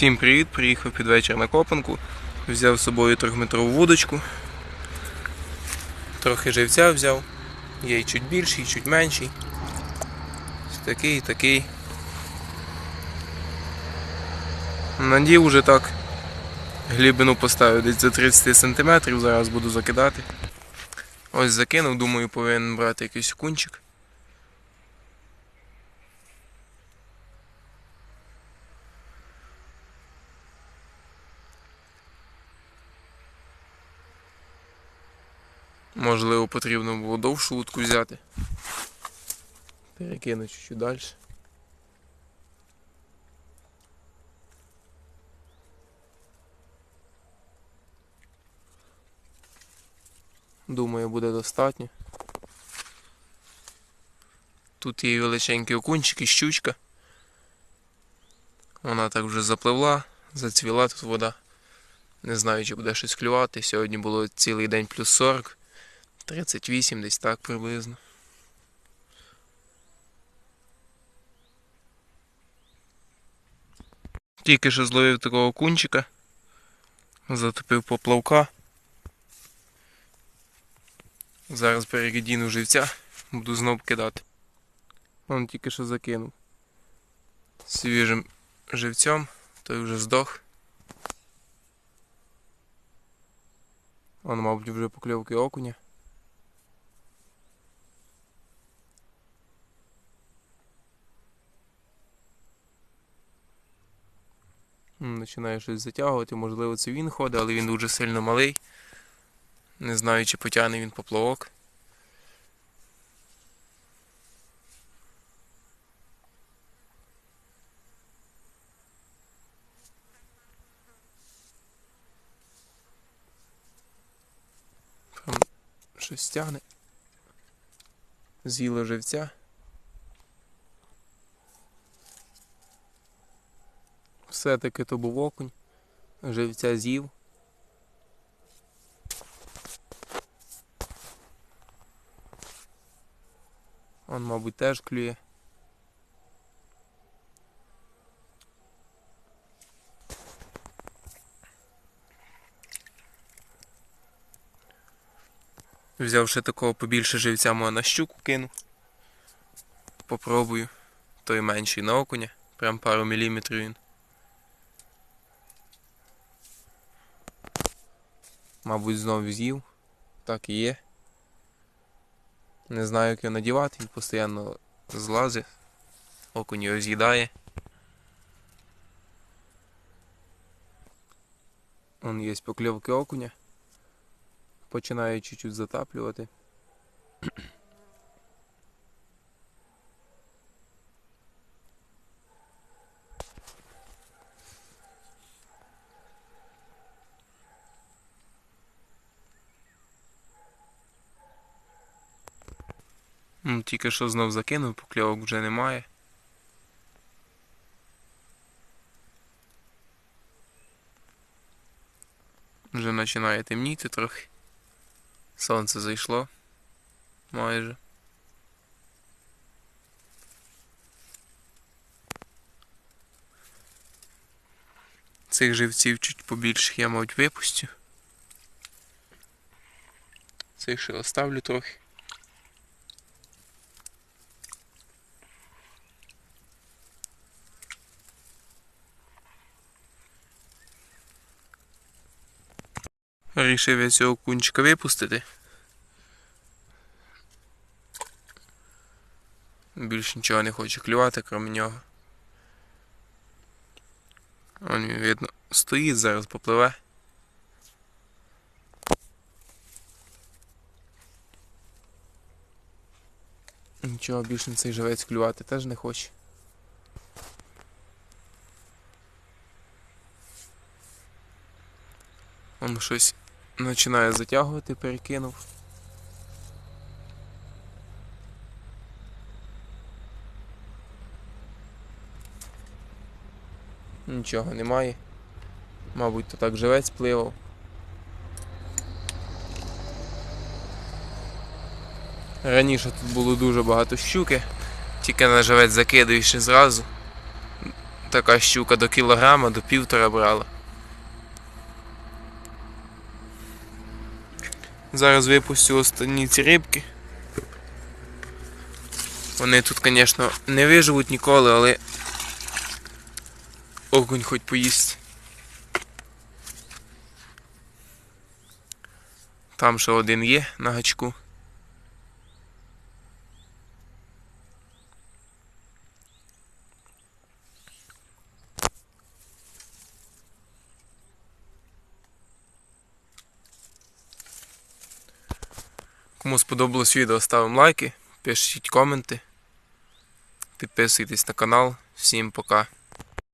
Всім привіт! Приїхав під вечір на копанку. Взяв з собою трьохметрову вудочку. Трохи живця взяв. Є і чуть більший, і чуть менший. Такий, і такий. Надів уже так. Глибину поставив десь до 30 см, зараз буду закидати. Ось закинув, думаю, повинен брати якийсь кунчик. Можливо, потрібно було довшу лутку взяти. Перекину чуть-чуть далі. Думаю, буде достатньо. Тут є і величенький окунчик і щучка. Вона так вже запливла, зацвіла тут вода. Не знаю, чи буде щось клювати. Сьогодні було цілий день плюс 40. 38 десь так приблизно. Тільки що зловив такого кунчика. Затопив поплавка. Зараз перекидіну живця, буду знов кидати. Он тільки що закинув. Свіжим живцем, той вже здох. Он, мабуть, вже покльовки окуня. Починає щось затягувати, можливо, це він ходить, але він дуже сильно малий. Не знаю, чи потягне він поплавок. Щось тягне. З'їло живця. Все-таки то був окунь. Живця з'їв. Он, мабуть, теж клює. Взяв ще такого побільше живця мого на щуку кину. Попробую. Той менший на окуня. Прям пару міліметрів він. Мабуть, знову з'їв. Так і є. Не знаю, як його надівати, він постійно злазить. Окунь його з'їдає. Он є покльовки окуня. Починає чуть-чуть затаплювати. М, Тільки що знов закинув, покльовок вже немає. Вже починає темніти трохи. Сонце зайшло. Майже. Цих живців чуть побільше я, мабуть, випустю. Цих ще оставлю трохи. Рішив я цього кунчика випустити. Більше нічого не хоче клювати, крім нього. Он він, видно, стоїть, зараз попливе. Нічого більше на цей живець клювати теж не хоче. Он щось починає затягувати, перекинув. Нічого немає. Мабуть, то так живець пливав. Раніше тут було дуже багато щуки, тільки на живець закидуєш і зразу. така щука до кілограма, до півтора брала. Зараз випустю останні ці рибки. Вони тут, звісно, не виживуть ніколи, але огонь хоч поїсть. Там ще один є на гачку. Кому сподобалось відео, ставимо лайки, пишіть коменти, підписуйтесь на канал. Всім пока.